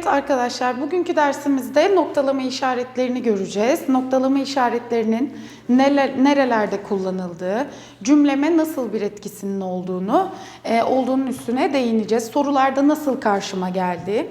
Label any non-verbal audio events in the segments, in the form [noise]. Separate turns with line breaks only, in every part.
Evet arkadaşlar bugünkü dersimizde noktalama işaretlerini göreceğiz. Noktalama işaretlerinin neler, nerelerde kullanıldığı, cümleme nasıl bir etkisinin olduğunu, e, olduğunun üstüne değineceğiz. Sorularda nasıl karşıma geldi.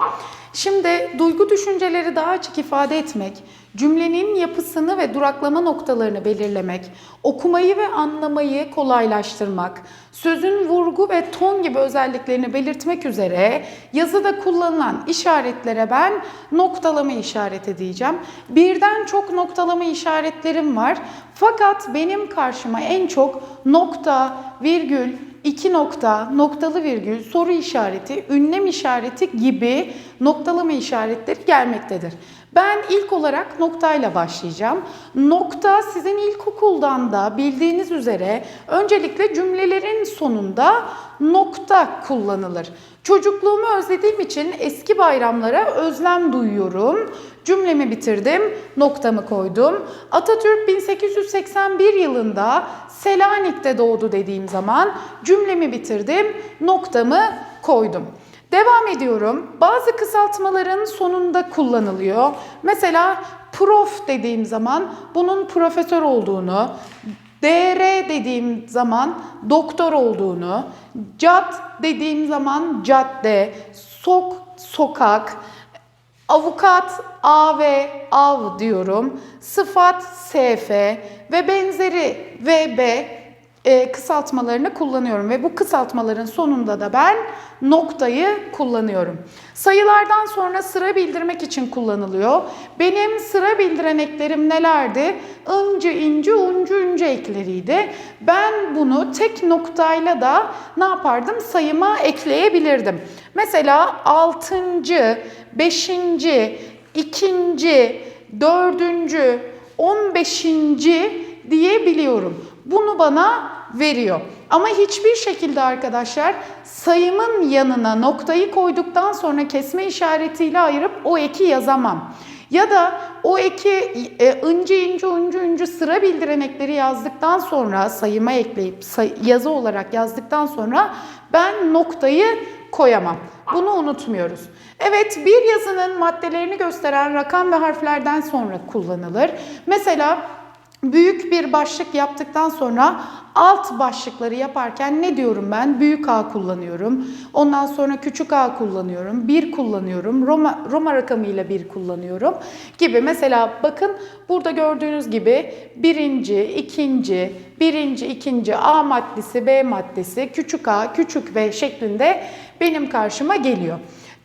Şimdi duygu düşünceleri daha açık ifade etmek, cümlenin yapısını ve duraklama noktalarını belirlemek, okumayı ve anlamayı kolaylaştırmak, sözün vurgu ve ton gibi özelliklerini belirtmek üzere yazıda kullanılan işaretlere ben noktalama işareti diyeceğim. Birden çok noktalama işaretlerim var. Fakat benim karşıma en çok nokta, virgül, iki nokta, noktalı virgül, soru işareti, ünlem işareti gibi noktalama işaretleri gelmektedir. Ben ilk olarak noktayla başlayacağım. Nokta sizin ilkokuldan da bildiğiniz üzere öncelikle cümlelerin sonunda nokta kullanılır. Çocukluğumu özlediğim için eski bayramlara özlem duyuyorum. Cümlemi bitirdim, noktamı koydum. Atatürk 1881 yılında Selanik'te doğdu dediğim zaman cümlemi bitirdim, noktamı koydum. Devam ediyorum. Bazı kısaltmaların sonunda kullanılıyor. Mesela prof dediğim zaman bunun profesör olduğunu, DR dediğim zaman doktor olduğunu, cad dediğim zaman cadde, sok, sokak, avukat, av, av diyorum, sıfat, sf ve benzeri vb e, kısaltmalarını kullanıyorum ve bu kısaltmaların sonunda da ben noktayı kullanıyorum. Sayılardan sonra sıra bildirmek için kullanılıyor. Benim sıra bildiren eklerim nelerdi? Incı, inci, uncu, uncu ekleriydi. Ben bunu tek noktayla da ne yapardım? Sayıma ekleyebilirdim. Mesela altıncı, beşinci, ikinci, dördüncü, on beşinci diyebiliyorum. Bunu bana veriyor. Ama hiçbir şekilde arkadaşlar sayımın yanına noktayı koyduktan sonra kesme işaretiyle ayırıp o eki yazamam. Ya da o eki e, ıncı inci uncu uncu sıra bildiren ekleri yazdıktan sonra sayıma ekleyip say, yazı olarak yazdıktan sonra ben noktayı koyamam. Bunu unutmuyoruz. Evet bir yazının maddelerini gösteren rakam ve harflerden sonra kullanılır. Mesela büyük bir başlık yaptıktan sonra alt başlıkları yaparken ne diyorum ben? Büyük A kullanıyorum. Ondan sonra küçük A kullanıyorum. Bir kullanıyorum. Roma, Roma rakamıyla bir kullanıyorum gibi. Mesela bakın burada gördüğünüz gibi birinci, ikinci, birinci, ikinci A maddesi, B maddesi, küçük A, küçük V şeklinde benim karşıma geliyor.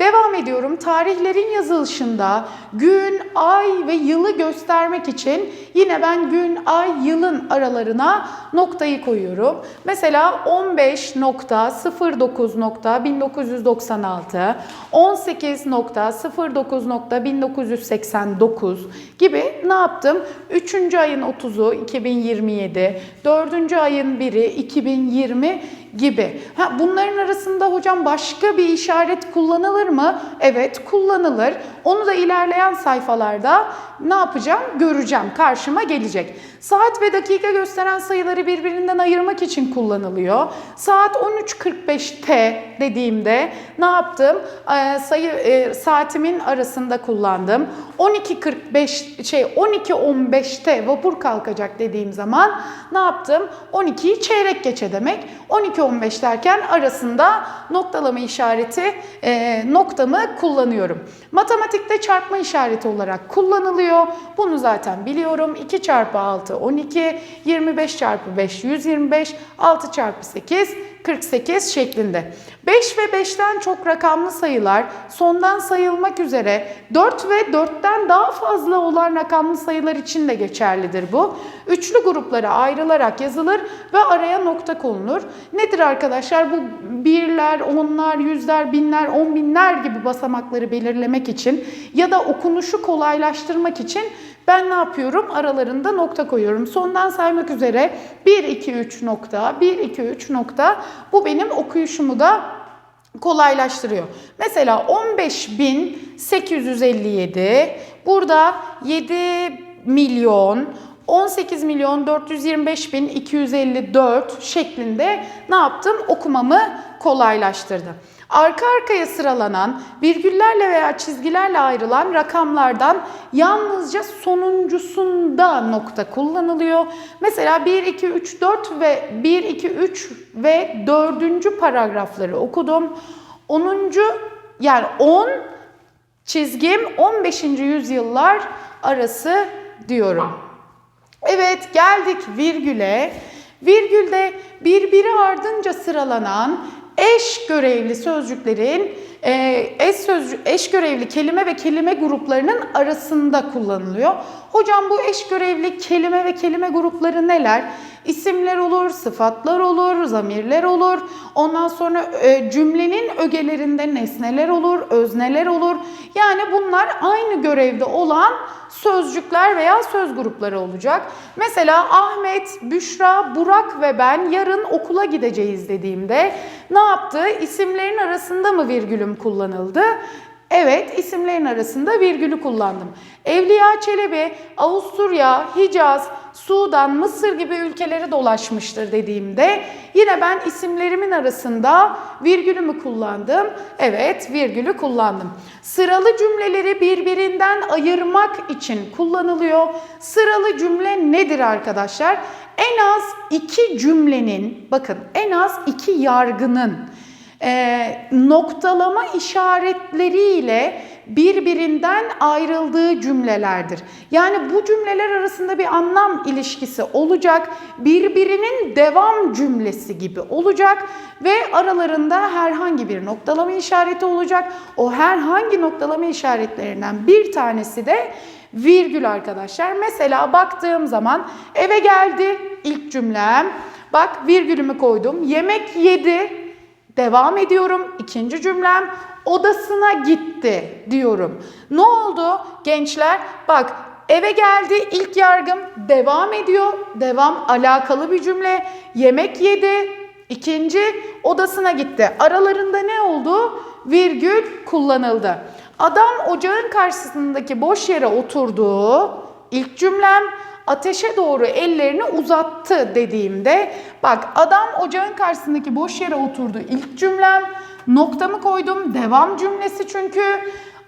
Devam ediyorum. Tarihlerin yazılışında gün, ay ve yılı göstermek için yine ben gün, ay, yılın aralarına noktayı koyuyorum. Mesela 15.09.1996, 18.09.1989 gibi ne yaptım? 3. ayın 30'u 2027, 4. ayın 1'i 2020 gibi. Ha, bunların arasında hocam başka bir işaret kullanılır mı? Evet kullanılır. Onu da ilerleyen sayfalarda ne yapacağım? Göreceğim. Karşıma gelecek. Saat ve dakika gösteren sayıları birbirinden ayırmak için kullanılıyor. Saat 13.45T dediğimde ne yaptım? Ee, sayı e, saatimin arasında kullandım. 12.45 şey 12.15'te vapur kalkacak dediğim zaman ne yaptım? 12'yi çeyrek geçe demek. 12.15 derken arasında noktalama işareti e, noktamı kullanıyorum. Matematikte çarpma işareti olarak kullanılıyor. Bunu zaten biliyorum. 2 çarpı 6 12, 25 çarpı 5 125, 6 çarpı 8 48 şeklinde. 5 ve 5'ten çok rakamlı sayılar sondan sayılmak üzere 4 ve 4'ten daha fazla olan rakamlı sayılar için de geçerlidir bu. Üçlü gruplara ayrılarak yazılır ve araya nokta konulur. Nedir arkadaşlar? Bu birler, onlar, yüzler, binler, on binler gibi basamakları belirlemek için ya da okunuşu kolaylaştırmak için ben ne yapıyorum? Aralarında nokta koyuyorum. Sondan saymak üzere 1, 2, 3 nokta, 1, 2, 3 nokta. Bu benim okuyuşumu da kolaylaştırıyor. Mesela 15.857 burada 7 milyon 18 milyon 425 bin 254 şeklinde ne yaptım? Okumamı kolaylaştırdı. Arka arkaya sıralanan virgüllerle veya çizgilerle ayrılan rakamlardan yalnızca sonuncusunda nokta kullanılıyor. Mesela 1, 2, 3, 4 ve 1, 2, 3 ve 4. paragrafları okudum. 10. yani 10 çizgim 15. yüzyıllar arası diyorum. Evet geldik virgüle. Virgülde birbiri ardınca sıralanan eş görevli sözcüklerin e, eş, sözcük, eş görevli kelime ve kelime gruplarının arasında kullanılıyor. Hocam bu eş görevli kelime ve kelime grupları neler? İsimler olur, sıfatlar olur, zamirler olur. Ondan sonra e, cümlenin ögelerinde nesneler olur, özneler olur. Yani bunlar aynı görevde olan sözcükler veya söz grupları olacak. Mesela Ahmet, Büşra, Burak ve ben yarın okula gideceğiz dediğimde ne yaptı? İsimlerin arasında mı virgülüm kullanıldı? Evet, isimlerin arasında virgülü kullandım. Evliya Çelebi, Avusturya, Hicaz, Sudan, Mısır gibi ülkeleri dolaşmıştır dediğimde yine ben isimlerimin arasında virgülümü kullandım. Evet, virgülü kullandım. Sıralı cümleleri birbirinden ayırmak için kullanılıyor. Sıralı cümle nedir arkadaşlar? En az iki cümlenin, bakın en az iki yargının noktalama işaretleriyle birbirinden ayrıldığı cümlelerdir. Yani bu cümleler arasında bir anlam ilişkisi olacak, birbirinin devam cümlesi gibi olacak ve aralarında herhangi bir noktalama işareti olacak. O herhangi noktalama işaretlerinden bir tanesi de virgül arkadaşlar. Mesela baktığım zaman eve geldi ilk cümlem. Bak virgülümü koydum. Yemek yedi Devam ediyorum. İkinci cümlem odasına gitti diyorum. Ne oldu gençler? Bak eve geldi ilk yargım devam ediyor. Devam alakalı bir cümle. Yemek yedi. İkinci odasına gitti. Aralarında ne oldu? Virgül kullanıldı. Adam ocağın karşısındaki boş yere oturdu. İlk cümlem ateşe doğru ellerini uzattı dediğimde bak adam ocağın karşısındaki boş yere oturdu ilk cümlem noktamı koydum devam cümlesi çünkü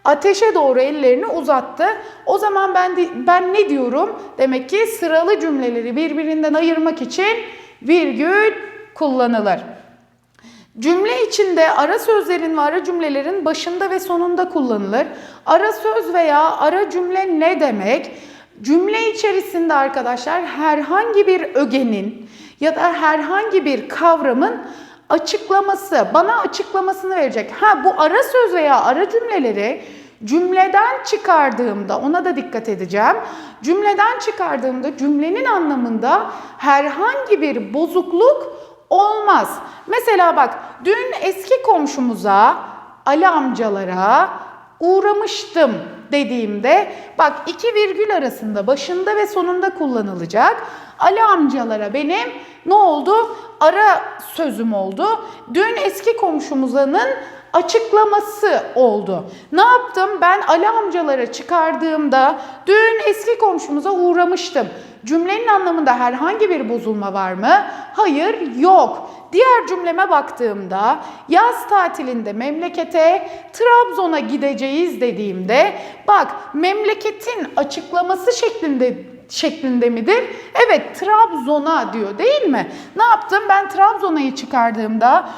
ateşe doğru ellerini uzattı. O zaman ben de, ben ne diyorum? Demek ki sıralı cümleleri birbirinden ayırmak için virgül kullanılır. Cümle içinde ara sözlerin ve ara cümlelerin başında ve sonunda kullanılır. Ara söz veya ara cümle ne demek? Cümle içerisinde arkadaşlar herhangi bir ögenin ya da herhangi bir kavramın açıklaması, bana açıklamasını verecek. Ha bu ara söz veya ara cümleleri cümleden çıkardığımda ona da dikkat edeceğim. Cümleden çıkardığımda cümlenin anlamında herhangi bir bozukluk olmaz. Mesela bak dün eski komşumuza Ali amcalara uğramıştım dediğimde bak iki virgül arasında başında ve sonunda kullanılacak. Ali amcalara benim ne oldu? Ara sözüm oldu. Dün eski komşumuzanın açıklaması oldu. Ne yaptım? Ben Ali amcalara çıkardığımda dün eski komşumuza uğramıştım. Cümlenin anlamında herhangi bir bozulma var mı? Hayır, yok. Diğer cümleme baktığımda yaz tatilinde memlekete Trabzon'a gideceğiz dediğimde bak memleketin açıklaması şeklinde şeklinde midir? Evet Trabzon'a diyor değil mi? Ne yaptım? Ben Trabzon'a'yı çıkardığımda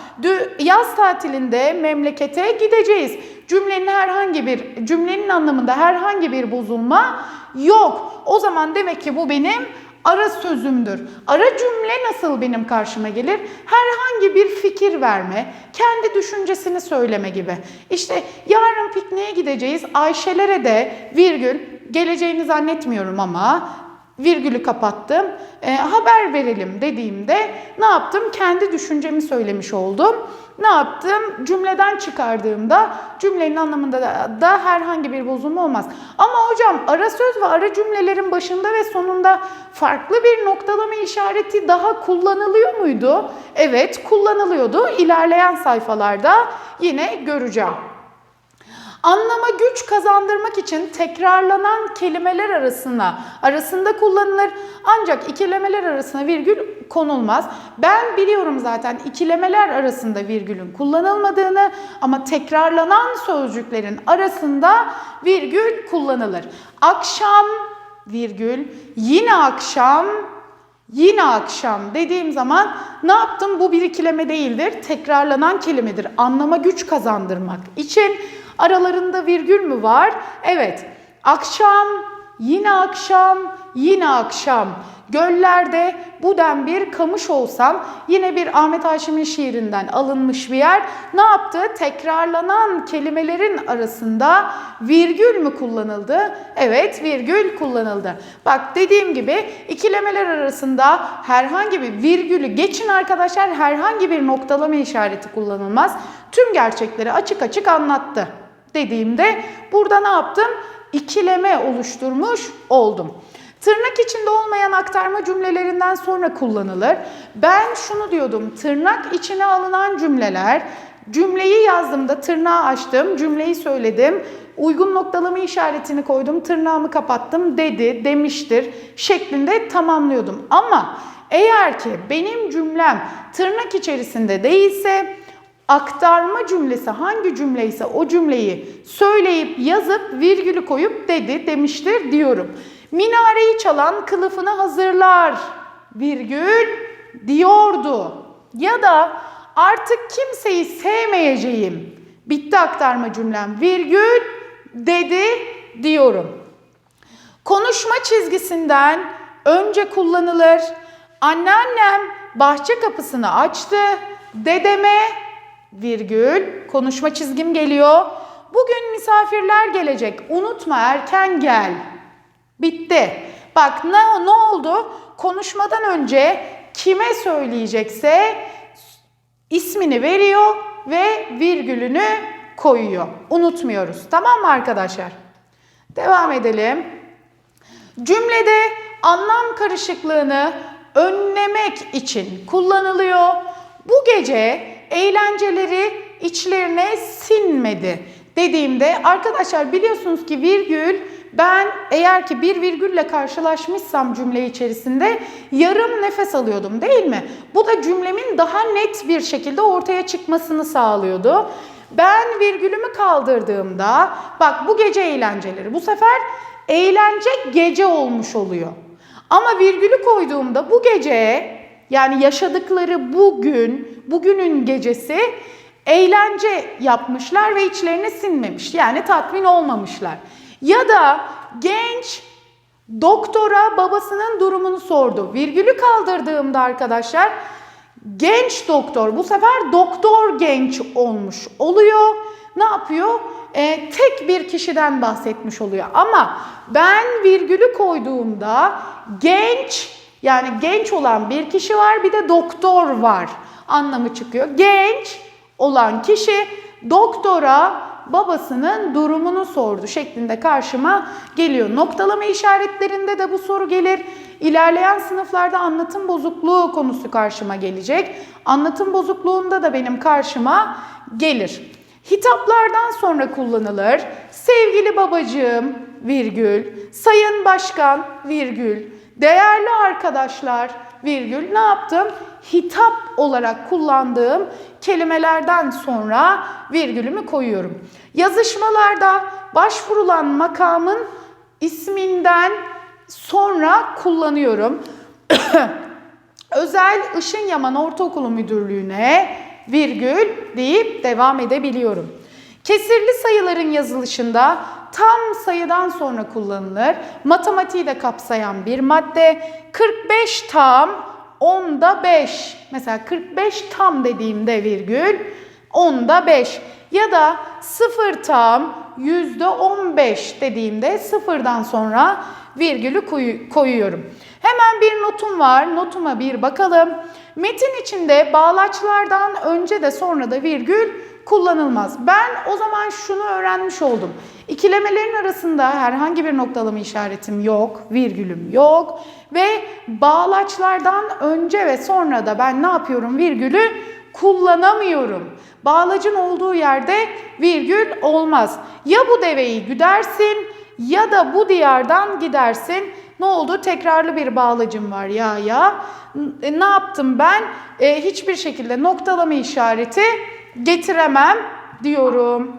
yaz tatilinde memlekete gideceğiz. Cümlenin herhangi bir cümlenin anlamında herhangi bir bozulma yok. O zaman demek ki bu benim ara sözümdür. Ara cümle nasıl benim karşıma gelir? Herhangi bir fikir verme, kendi düşüncesini söyleme gibi. İşte yarın pikniğe gideceğiz. Ayşelere de virgül geleceğini zannetmiyorum ama virgülü kapattım. E, haber verelim dediğimde ne yaptım? Kendi düşüncemi söylemiş oldum. Ne yaptım? Cümleden çıkardığımda cümlenin anlamında da, da herhangi bir bozulma olmaz. Ama hocam ara söz ve ara cümlelerin başında ve sonunda farklı bir noktalama işareti daha kullanılıyor muydu? Evet kullanılıyordu. İlerleyen sayfalarda yine göreceğim. Anlama güç kazandırmak için tekrarlanan kelimeler arasına arasında kullanılır. Ancak ikilemeler arasına virgül konulmaz. Ben biliyorum zaten ikilemeler arasında virgülün kullanılmadığını ama tekrarlanan sözcüklerin arasında virgül kullanılır. Akşam virgül yine akşam Yine akşam dediğim zaman ne yaptım? Bu bir ikileme değildir. Tekrarlanan kelimedir. Anlama güç kazandırmak için aralarında virgül mü var? Evet. Akşam, yine akşam, yine akşam. Göllerde buden bir kamış olsam yine bir Ahmet Haşim'in şiirinden alınmış bir yer. Ne yaptı? Tekrarlanan kelimelerin arasında virgül mü kullanıldı? Evet virgül kullanıldı. Bak dediğim gibi ikilemeler arasında herhangi bir virgülü geçin arkadaşlar herhangi bir noktalama işareti kullanılmaz. Tüm gerçekleri açık açık anlattı dediğimde burada ne yaptım? İkileme oluşturmuş oldum. Tırnak içinde olmayan aktarma cümlelerinden sonra kullanılır. Ben şunu diyordum, tırnak içine alınan cümleler, cümleyi yazdığımda tırnağı açtım, cümleyi söyledim, uygun noktalama işaretini koydum, tırnağımı kapattım dedi, demiştir şeklinde tamamlıyordum. Ama eğer ki benim cümlem tırnak içerisinde değilse aktarma cümlesi hangi cümleyse o cümleyi söyleyip yazıp virgülü koyup dedi demiştir diyorum. Minareyi çalan kılıfını hazırlar virgül diyordu. Ya da artık kimseyi sevmeyeceğim. Bitti aktarma cümlem virgül dedi diyorum. Konuşma çizgisinden önce kullanılır. Anneannem bahçe kapısını açtı. Dedeme virgül konuşma çizgim geliyor. Bugün misafirler gelecek. Unutma erken gel. Bitti. Bak ne, ne oldu? Konuşmadan önce kime söyleyecekse ismini veriyor ve virgülünü koyuyor. Unutmuyoruz. Tamam mı arkadaşlar? Devam edelim. Cümlede anlam karışıklığını önlemek için kullanılıyor. Bu gece eğlenceleri içlerine sinmedi dediğimde arkadaşlar biliyorsunuz ki virgül ben eğer ki bir virgülle karşılaşmışsam cümle içerisinde yarım nefes alıyordum değil mi? Bu da cümlemin daha net bir şekilde ortaya çıkmasını sağlıyordu. Ben virgülümü kaldırdığımda bak bu gece eğlenceleri bu sefer eğlence gece olmuş oluyor. Ama virgülü koyduğumda bu gece yani yaşadıkları bugün, bugünün gecesi eğlence yapmışlar ve içlerine sinmemiş. Yani tatmin olmamışlar. Ya da genç doktora babasının durumunu sordu. Virgülü kaldırdığımda arkadaşlar genç doktor bu sefer doktor genç olmuş oluyor. Ne yapıyor? Ee, tek bir kişiden bahsetmiş oluyor. Ama ben virgülü koyduğumda genç yani genç olan bir kişi var bir de doktor var anlamı çıkıyor. Genç olan kişi doktora babasının durumunu sordu şeklinde karşıma geliyor. Noktalama işaretlerinde de bu soru gelir. İlerleyen sınıflarda anlatım bozukluğu konusu karşıma gelecek. Anlatım bozukluğunda da benim karşıma gelir. Hitaplardan sonra kullanılır. Sevgili babacığım virgül, sayın başkan virgül, değerli arkadaşlar virgül ne yaptım? Hitap olarak kullandığım kelimelerden sonra virgülümü koyuyorum. Yazışmalarda başvurulan makamın isminden sonra kullanıyorum. [coughs] Özel Işın Yaman Ortaokulu Müdürlüğü'ne virgül deyip devam edebiliyorum. Kesirli sayıların yazılışında tam sayıdan sonra kullanılır. Matematiği de kapsayan bir madde. 45 tam, onda 5. Mesela 45 tam dediğimde virgül, onda 5. Ya da 0 tam, yüzde 15 dediğimde sıfırdan sonra virgülü koyuyorum. Hemen bir notum var. Notuma bir bakalım. Metin içinde bağlaçlardan önce de sonra da virgül kullanılmaz. Ben o zaman şunu öğrenmiş oldum. İkilemelerin arasında herhangi bir noktalama işaretim yok, virgülüm yok ve bağlaçlardan önce ve sonra da ben ne yapıyorum? Virgülü kullanamıyorum. Bağlacın olduğu yerde virgül olmaz. Ya bu deveyi güdersin ya da bu diyardan gidersin. Ne oldu? Tekrarlı bir bağlacım var ya ya. E, ne yaptım ben? E, hiçbir şekilde noktalama işareti getiremem diyorum.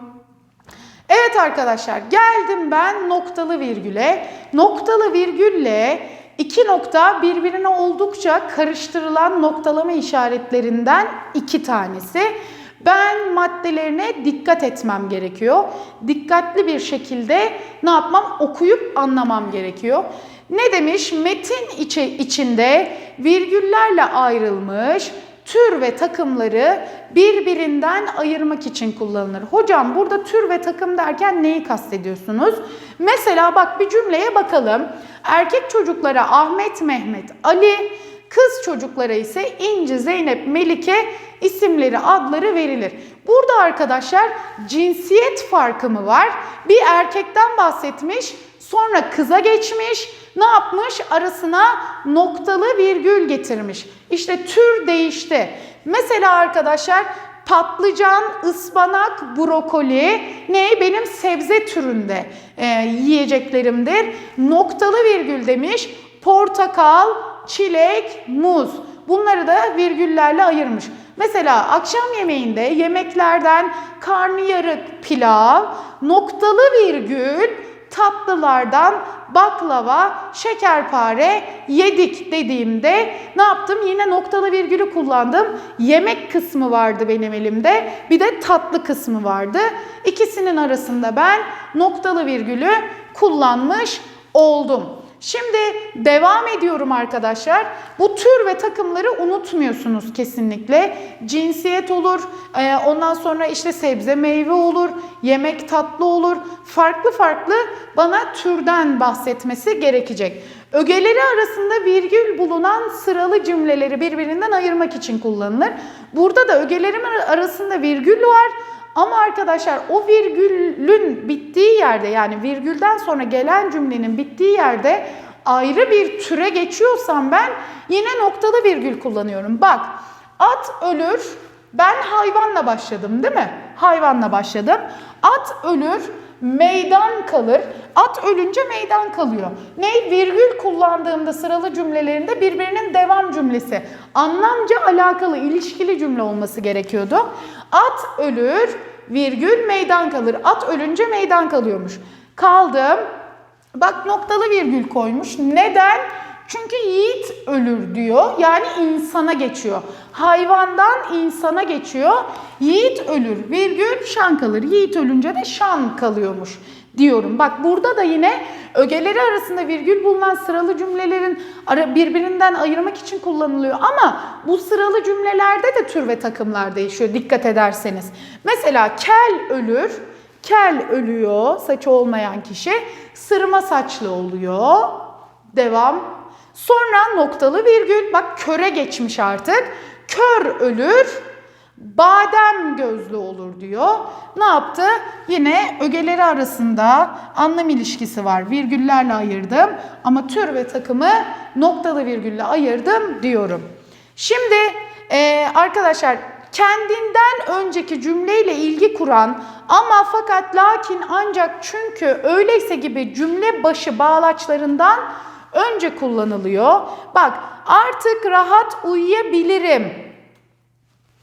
Evet arkadaşlar geldim ben noktalı virgüle. Noktalı virgülle iki nokta birbirine oldukça karıştırılan noktalama işaretlerinden iki tanesi. Ben maddelerine dikkat etmem gerekiyor. Dikkatli bir şekilde ne yapmam? Okuyup anlamam gerekiyor. Ne demiş? Metin içi, içinde virgüllerle ayrılmış tür ve takımları birbirinden ayırmak için kullanılır. Hocam burada tür ve takım derken neyi kastediyorsunuz? Mesela bak bir cümleye bakalım. Erkek çocuklara Ahmet, Mehmet, Ali, kız çocuklara ise İnci, Zeynep, Melike isimleri, adları verilir. Burada arkadaşlar cinsiyet farkı mı var? Bir erkekten bahsetmiş, sonra kıza geçmiş, ne yapmış? Arasına noktalı virgül getirmiş. İşte tür değişti. Mesela arkadaşlar patlıcan, ıspanak, brokoli ne? Benim sebze türünde e, yiyeceklerimdir. Noktalı virgül demiş. Portakal, çilek, muz. Bunları da virgüllerle ayırmış. Mesela akşam yemeğinde yemeklerden karnıyarık, pilav, noktalı virgül, tatlılardan baklava, şekerpare yedik dediğimde ne yaptım? Yine noktalı virgülü kullandım. Yemek kısmı vardı benim elimde. Bir de tatlı kısmı vardı. İkisinin arasında ben noktalı virgülü kullanmış oldum. Şimdi devam ediyorum arkadaşlar. Bu tür ve takımları unutmuyorsunuz kesinlikle. Cinsiyet olur, e, ondan sonra işte sebze meyve olur, yemek tatlı olur. Farklı farklı bana türden bahsetmesi gerekecek. Ögeleri arasında virgül bulunan sıralı cümleleri birbirinden ayırmak için kullanılır. Burada da ögelerim arasında virgül var. Ama arkadaşlar o virgülün bittiği yerde yani virgülden sonra gelen cümlenin bittiği yerde ayrı bir türe geçiyorsam ben yine noktalı virgül kullanıyorum. Bak at ölür ben hayvanla başladım değil mi? Hayvanla başladım. At ölür meydan kalır. At ölünce meydan kalıyor. Ne? Virgül kullandığımda sıralı cümlelerinde birbirinin devam cümlesi. Anlamca alakalı, ilişkili cümle olması gerekiyordu. At ölür, virgül meydan kalır. At ölünce meydan kalıyormuş. Kaldım. Bak noktalı virgül koymuş. Neden? Çünkü yiğit ölür diyor. Yani insana geçiyor. Hayvandan insana geçiyor. Yiğit ölür. Virgül şan kalır. Yiğit ölünce de şan kalıyormuş diyorum. Bak burada da yine ögeleri arasında virgül bulunan sıralı cümlelerin birbirinden ayırmak için kullanılıyor. Ama bu sıralı cümlelerde de tür ve takımlar değişiyor dikkat ederseniz. Mesela kel ölür. Kel ölüyor, saçı olmayan kişi. Sırma saçlı oluyor. Devam. Sonra noktalı virgül. Bak köre geçmiş artık. Kör ölür. Badem gözlü olur diyor. Ne yaptı? Yine ögeleri arasında anlam ilişkisi var. Virgüllerle ayırdım. Ama tür ve takımı noktalı virgülle ayırdım diyorum. Şimdi e, arkadaşlar kendinden önceki cümleyle ilgi kuran ama fakat lakin ancak çünkü öyleyse gibi cümle başı bağlaçlarından önce kullanılıyor. Bak artık rahat uyuyabilirim.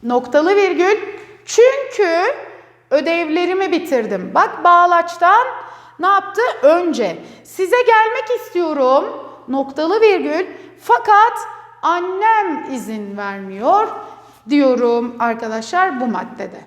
Noktalı virgül. Çünkü ödevlerimi bitirdim. Bak bağlaçtan ne yaptı? Önce. Size gelmek istiyorum. Noktalı virgül. Fakat annem izin vermiyor diyorum arkadaşlar bu maddede.